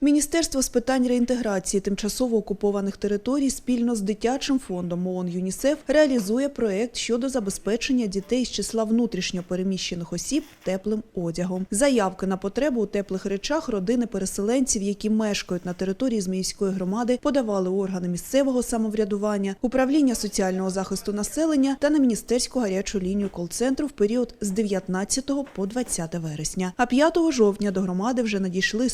Міністерство з питань реінтеграції тимчасово окупованих територій спільно з дитячим фондом ООН ЮНІСЕФ реалізує проект щодо забезпечення дітей з числа внутрішньо переміщених осіб теплим одягом. Заявки на потребу у теплих речах родини переселенців, які мешкають на території Зміївської громади, подавали органи місцевого самоврядування, управління соціального захисту населення та на міністерську гарячу лінію кол-центру в період з 19 по 20 вересня. А 5 жовтня до громади вже надійшли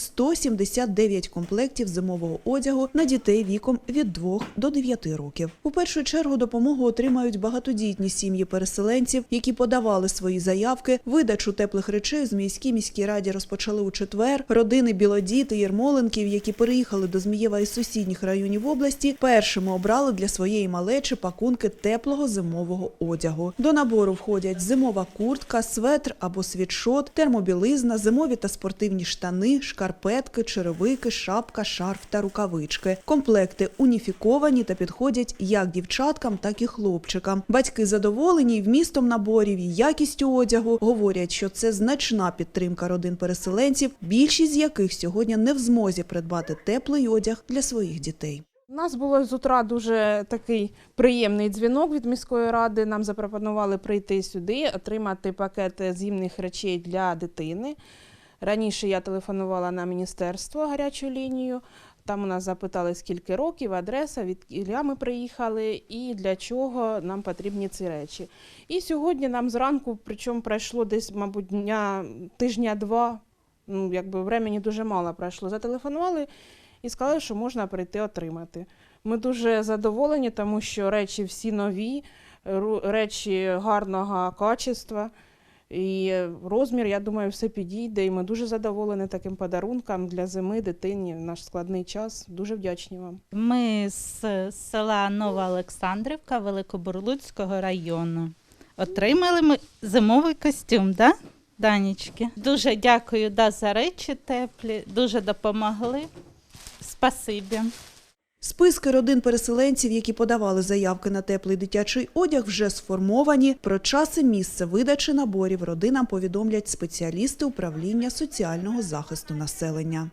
179 комплектів зимового одягу на дітей віком від 2 до 9 років. У першу чергу допомогу отримають багатодітні сім'ї переселенців, які подавали свої заявки. Видачу теплих речей у Зміївській міській раді розпочали у четвер. Родини Білодіти, Єрмоленків, які переїхали до Змієва із сусідніх районів області, першими обрали для своєї малечі пакунки теплого зимового одягу. До набору входять зимова куртка, светр або світшот, термобілизна, зимові та спортивні штани, шкарпетки, черевики, шапка, шарф та рукавички. Комплекти уніфіковані та підходять як дівчаткам, так і хлопчикам. Батьки задоволені вмістом наборів, і якістю одягу. Говорять, що це значна підтримка родин переселенців, більшість з яких сьогодні не в змозі придбати теплий одяг для своїх дітей. У нас було з утра дуже такий приємний дзвінок від міської ради. Нам запропонували прийти сюди, отримати пакет зимних речей для дитини. Раніше я телефонувала на міністерство гарячу лінію. Там у нас запитали, скільки років, адреса, від Ілля ми приїхали і для чого нам потрібні ці речі. І сьогодні нам зранку, причому пройшло десь, мабуть, дня, тижня-два, ну, якби времени дуже мало пройшло. Зателефонували і сказали, що можна прийти отримати. Ми дуже задоволені, тому що речі всі нові, речі гарного качества. І розмір, я думаю, все підійде. І ми дуже задоволені таким подарунком для зими дитині наш складний час. Дуже вдячні вам. Ми з села Нова Олександрівка Великобурлуцького району. Отримали ми зимовий костюм, да, Данічки? Дуже дякую да, за речі теплі, дуже допомогли. Спасибі. Списки родин переселенців, які подавали заявки на теплий дитячий одяг, вже сформовані. Про час і місце видачі наборів родинам повідомлять спеціалісти управління соціального захисту населення.